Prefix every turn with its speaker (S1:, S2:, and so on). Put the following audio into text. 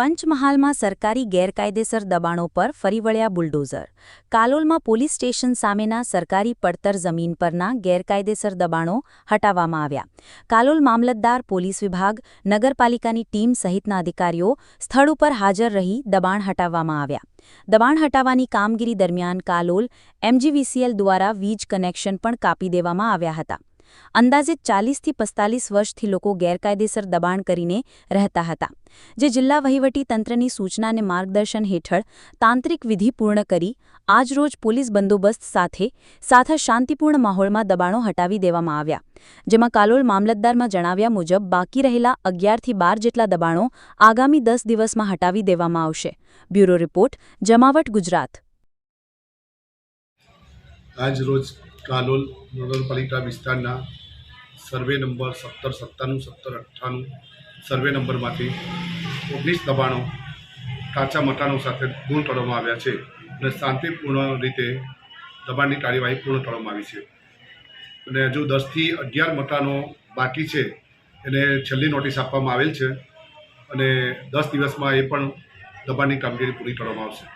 S1: પંચમહાલમાં સરકારી ગેરકાયદેસર દબાણો પર ફરી વળ્યા બુલડોઝર. કાલોલમાં પોલીસ સ્ટેશન સામેના સરકારી પડતર જમીન પરના ગેરકાયદેસર દબાણો હટાવવામાં આવ્યા. કાલોલ મામલતદાર પોલીસ વિભાગ, નગરપાલિકાની ટીમ સહિતના અધિકારીઓ સ્થળ ઉપર હાજર રહી દબાણ હટાવવામાં આવ્યા. દબાણ હટાવવાની કામગીરી દરમિયાન કાલોલ એમજીવીસીએલ દ્વારા વીજ કનેક્શન પણ કાપી દેવામાં આવ્યા હતા. અંદાજે ચાલીસથી પસ્તાલીસ વર્ષથી લોકો ગેરકાયદેસર દબાણ કરીને રહેતા હતા, જે જિલ્લા વહીવટી તંત્રની સૂચનાને માર્ગદર્શન હેઠળ તાંત્રિક વિધિ પૂર્ણ કરી આજરોજ પોલીસ બંદોબસ્ત સાથે સાથે શાંતિપૂર્ણ માહોલમાં દબાણો હટાવી દેવામાં આવ્યા, જેમાં કાલોલ મામલતદારમાં જણાવ્યા મુજબ બાકી રહેલા અગિયારથી બાર જેટલા દબાણો આગામી દસ દિવસમાં હટાવી દેવામાં આવશે. બ્યુરો રિપોર્ટ, જમાવટ, ગુજરાત.
S2: આજ રોજ કાલોલ નગરપાલિકા વિસ્તારના સર્વે નંબર સત્તર સત્તાણું સત્તર અઠ્ઠાણું સર્વે નંબરમાંથી ઓગણીસ દબાણો કાચા મકાનો સાથે દૂર કરવામાં આવ્યા છે અને શાંતિપૂર્ણ રીતે દબાણની કાર્યવાહી પૂર્ણ કરવામાં આવી છે. અને હજુ દસથી અગિયાર મકાનો બાકી છે, એને છેલ્લી નોટિસ આપવામાં આવેલ છે અને દસ દિવસમાં એ પણ દબાણની કામગીરી પૂરી કરવામાં આવશે.